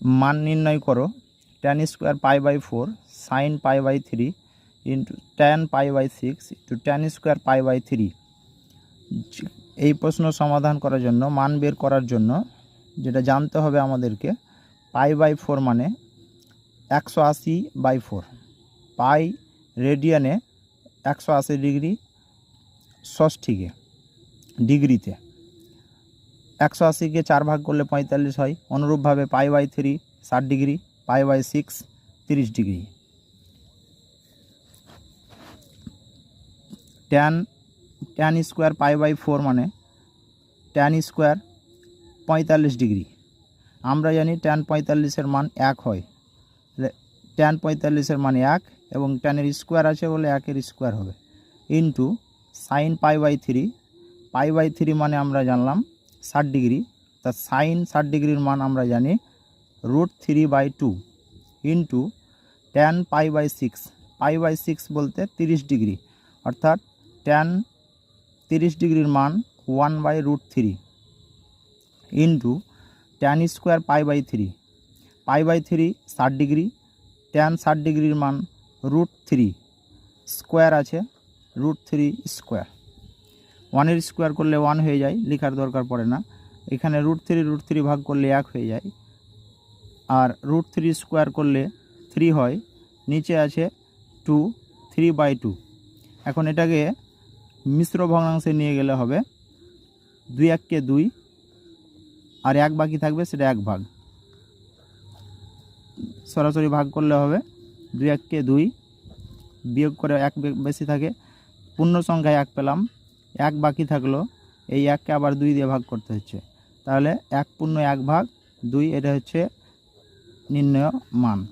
মান নির্ণয় করো ten square pi by four sine pi by three into ten pi by six into ten square pi by three এই প্রশ্ন সমাধান করার জন্য, মান বের করার জন্য যেটা জানতে হবে আমাদেরকে পাই বাই ফোর মানে একশো আশি বাই ফোর পাই রেডিয়ানে একশো আশি ডিগ্রি ষষ্ঠীকে ডিগ্রিতে একশো আশিকে চার ভাগ করলে পঁয়তাল্লিশ হয়। অনুরূপভাবে পাই বাই থ্রি ষাট ডিগ্রি, পাই বাই সিক্স তিরিশ degree. Tan tan square pi by four মানে ট্যান স্কোয়ার পঁয়তাল্লিশ ডিগ্রি। আমরা জানি ট্যান পঁয়তাল্লিশের মান এক হয়। ট্যান পঁয়তাল্লিশের মান এক এবং ট্যানের স্কোয়ার আছে বলে একের স্কোয়ার হবে। Into sine pi by three, pi by three মানে আমরা জানলাম ষাট ডিগ্রি। তা সাইন ষাট ডিগ্রির মান আমরা জানি root three by two into tan pi by six pi by six বলতে তিরিশ ডিগ্রি। অর্থাৎ ট্যান তিরিশ ডিগ্রির মান one by root three into tan square pi by three pi by three ষাট ডিগ্রি। ট্যান ষাট ডিগ্রির মান রুট থ্রি স্কোয়ার আছে রুট থ্রি স্কোয়ার ওয়ানের স্কোয়ার করলে ওয়ান হয়ে যায়, লেখার দরকার পড়ে না। এখানে রুট থ্রি রুট থ্রি ভাগ করলে এক হয়ে যায়। আর রুট থ্রি স্কোয়ার করলে থ্রি হয়, নিচে আছে টু, থ্রি বাই টু। এখন এটাকে মিশ্র ভগ্নাংশে নিয়ে গেলে হবে দুই এককে দুই, আর এক বাকি থাকবে সেটা এক ভাগ। সরাসরি ভাগ করলে হবে দুই এককে দুই, বিয়োগ করে এক বেশি থাকে, পূর্ণ সংখ্যায় এক পেলাম। এক বাকি থাকল, এই এককে আবার দুই দিয়ে ভাগ করতে হচ্ছে। তাহলে এক পূর্ণ এক ভাগ, দুই, এটা হচ্ছে নির্ণয় মান।